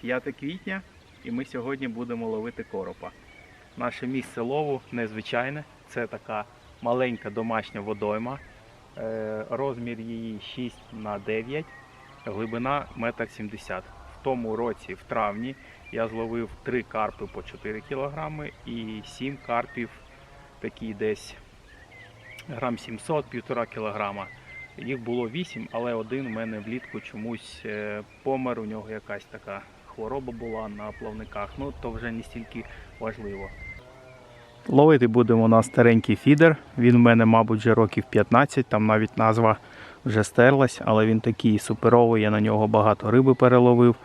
5 квітня і ми сьогодні будемо ловити коропа. Наше місце лову незвичайне. Це така маленька домашня водойма. Е, Розмір її 6 на 9, глибина 1,70 м. В тому році, в травні, я зловив 3 карпи по 4 кг і 7 карпів, такі десь грам 700-1,5 кг. Їх було 8, але один у мене влітку чомусь е, помер, у нього якась така хвороба була на плавниках. Ну, то вже не стільки важливо. Ловити будемо на старенький фідер. Він в мене, мабуть, вже років 15, там навіть назва вже стерлась, але він такий суперовий, я на нього багато риби переловив.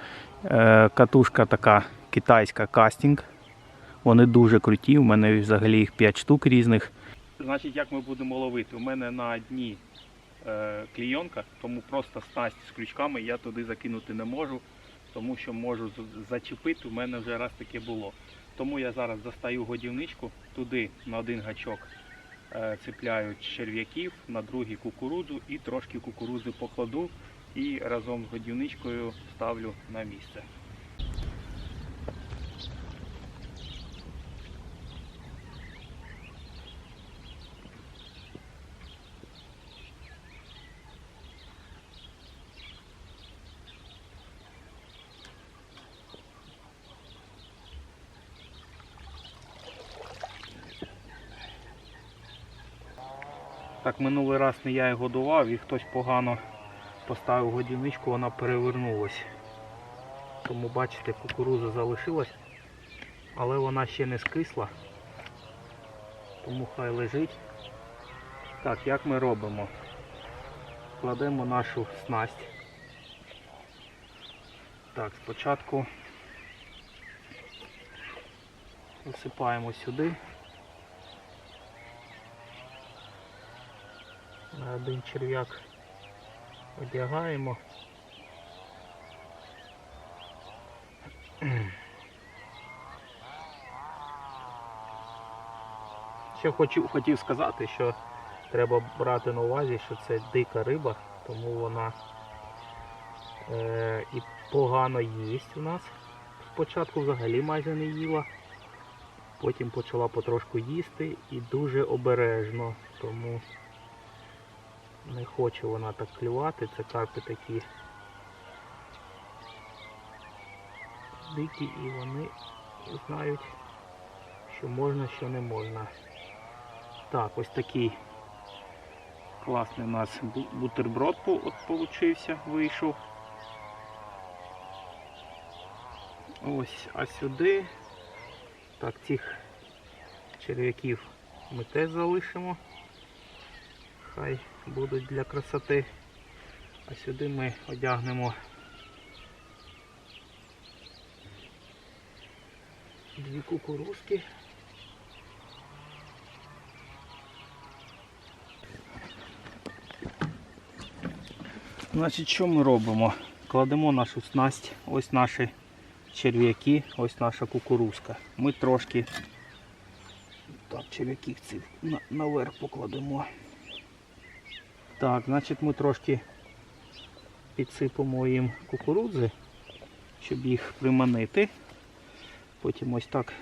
Е, Катушка така китайська кастинг. Вони дуже круті, у мене взагалі їх 5 штук різних. Значить, як ми будемо ловити? У мене на дні е, клійонка, тому просто снасть з крючками я туди закинути не можу, тому що можу зачепити, у мене вже раз таке було. Тому я зараз достаю годівничку, туди на один гачок е, цепляю черв'яків, на другий кукурудзу і трошки кукурудзи покладу і разом з годівничкою ставлю на місце. Так, минулий раз не я його годував і хтось погано поставив годівничку, вона перевернулась. Тому бачите, кукуруза залишилась, але вона ще не скисла. Тому хай лежить. Так, як ми робимо? Кладемо нашу снасть. Так, спочатку висипаємо сюди. На один черв'як одягаємо. Ще хочу, хотів сказати, що треба брати на увазі, що це дика риба, тому вона е, і погано їсть у нас. Спочатку взагалі майже не їла, потім почала потрошку їсти і дуже обережно, тому не хоче вона так клювати, це карпи такі дикі і вони знають, що можна, що не можна. Так, ось такий класний у нас бутерброд от получився, вийшов. Ось, а сюди, так, цих черв'яків ми теж залишимо. Хай будуть для красоти. А сюди ми одягнемо дві кукурузки. Значить, що ми робимо? Кладемо нашу снасть, ось наші черв'яки, ось наша кукурузка. Ми трошки так, черв'яків цих наверх покладемо. Так, значить ми трошки підсипемо їм кукурудзи, щоб їх приманити. Потім ось так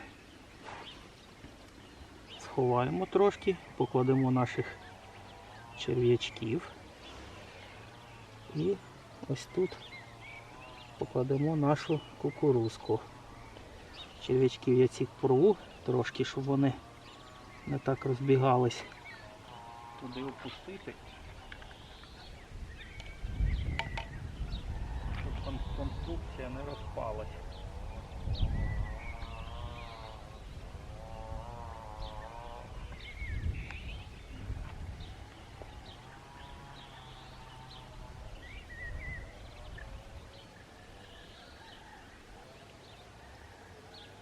сховаємо трошки, покладемо наших черв'ячків. І ось тут покладемо нашу кукурузку. Черв'ячків я ці порву трошки, щоб вони не так розбігались. Туди опустити. конструкція не розпалась.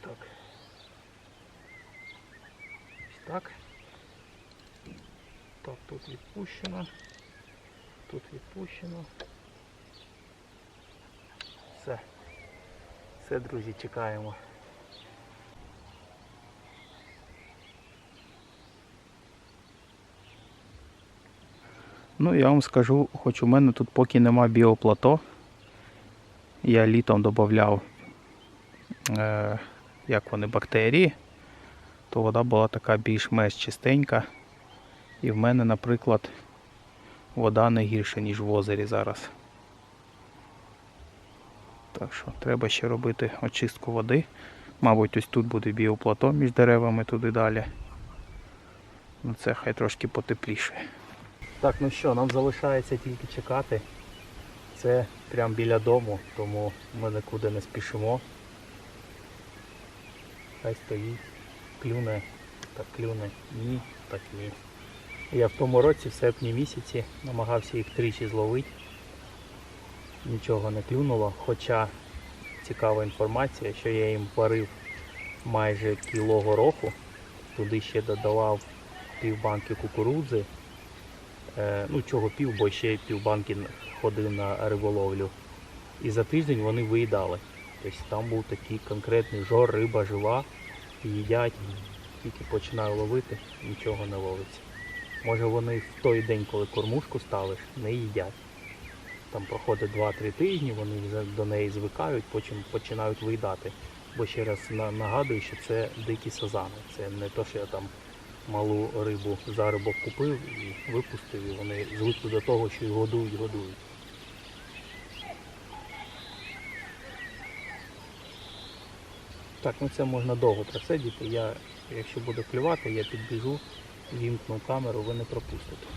Так. Ось так. Так, тут відпущено. Тут відпущено. Все. Все, друзі, чекаємо. Ну, я вам скажу, хоч у мене тут поки нема біоплато. Я літом додавав е, як вони, бактерії, то вода була така більш-менш чистенька. І в мене, наприклад, вода не гірша, ніж в озері зараз. Так що треба ще робити очистку води. Мабуть, ось тут буде біоплато між деревами туди далі. Ну це хай трошки потепліше. Так, ну що, нам залишається тільки чекати. Це прямо біля дому, тому ми нікуди не спішимо. Хай стоїть, клюне, так клюне, ні, так ні. Я в тому році, в серпні місяці, намагався їх тричі зловити. Нічого не клюнуло, хоча цікава інформація, що я їм варив майже кіло гороху, туди ще додавав півбанки кукурудзи. Е, ну чого пів, бо ще півбанки ходив на риболовлю. І за тиждень вони виїдали. Тобто там був такий конкретний жор, риба жива, їдять, тільки починаю ловити, нічого не ловиться. Може вони в той день, коли кормушку ставиш, не їдять. Там проходить 2-3 тижні, вони до неї звикають, потім починають виїдати. Бо ще раз нагадую, що це дикі сазани. Це не то, що я там малу рибу зарибок купив і випустив, і вони звикли до того, що їх годують, годують. Так, ну це можна довго просидіти. Я, якщо буде клювати, я підбіжу, вімкну камеру, ви не пропустите.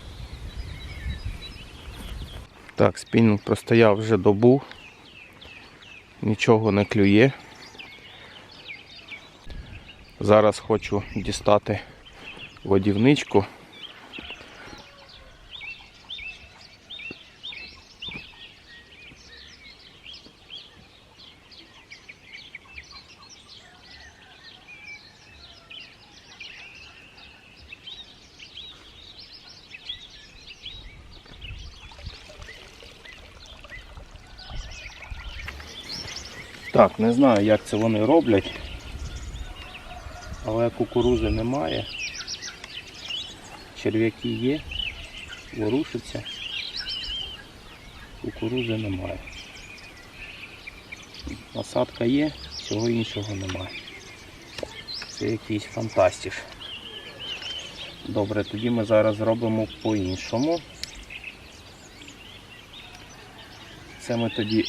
Так, спінінг простояв вже добу. Нічого не клює. Зараз хочу дістати водівничку. Так, не знаю, як це вони роблять, але кукурузи немає. Черв'яки є, ворушаться, кукурузи немає. Насадка є, всього іншого немає. Це якийсь фантастиш. Добре, тоді ми зараз зробимо по-іншому. Це ми тоді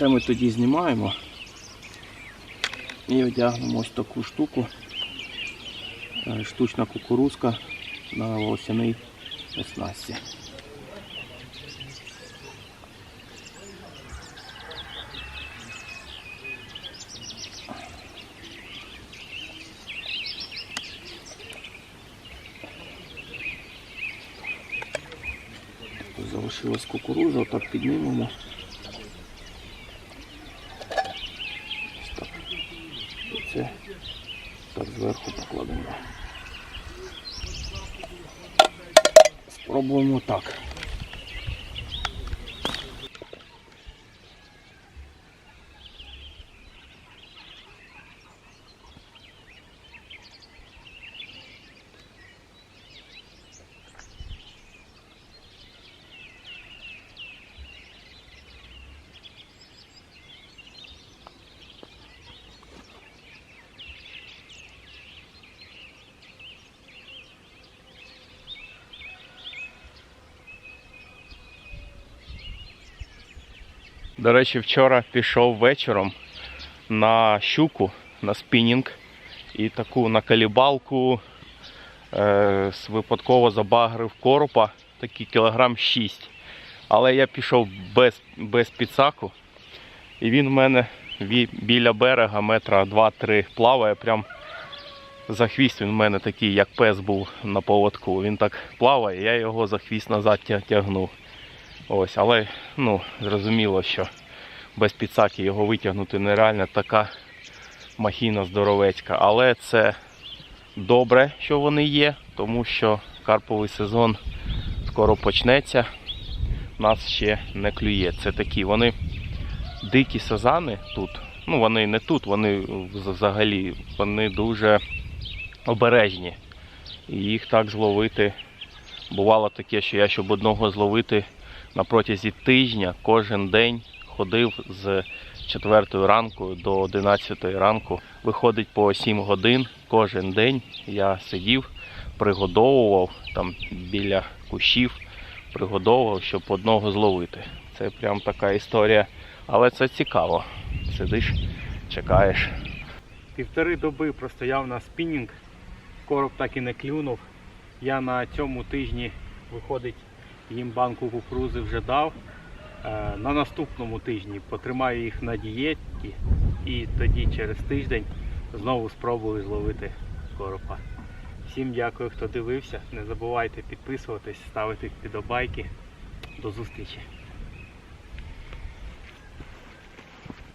це ми тоді знімаємо і одягнемо ось таку штуку. Е, Штучна кукурузка на волосяній оснасті. Залишилась кукуруза, отак піднімемо. Ось так. І це так зверху покладемо. Спробуємо так. До речі, вчора пішов вечором на щуку, на спінінг і таку на калібалку е, випадково забагрив коропа, такий кілограм 6. Але я пішов без, без підсаку, і він в мене біля берега метра 2-3 плаває. Прям за хвіст він в мене такий, як пес був на поводку. Він так плаває, я його за хвіст назад тягнув. Ось, але ну, зрозуміло, що без підсаки його витягнути нереально така махіна здоровецька. Але це добре, що вони є, тому що карповий сезон скоро почнеться. Нас ще не клює. Це такі вони дикі сазани тут. Ну, вони не тут, вони взагалі вони дуже обережні. І їх так зловити. Бувало таке, що я щоб одного зловити на протязі тижня кожен день ходив з 4 ранку до 11 ранку. Виходить по 7 годин кожен день. Я сидів, пригодовував там біля кущів, пригодовував, щоб одного зловити. Це прям така історія. Але це цікаво. Сидиш, чекаєш. Півтори доби простояв на спінінг, короб так і не клюнув. Я на цьому тижні, виходить, їм банку кукурузи вже дав. Е, На наступному тижні потримаю їх на дієті і тоді через тиждень знову спробую зловити коропа. Всім дякую, хто дивився. Не забувайте підписуватись, ставити вподобайки. До зустрічі!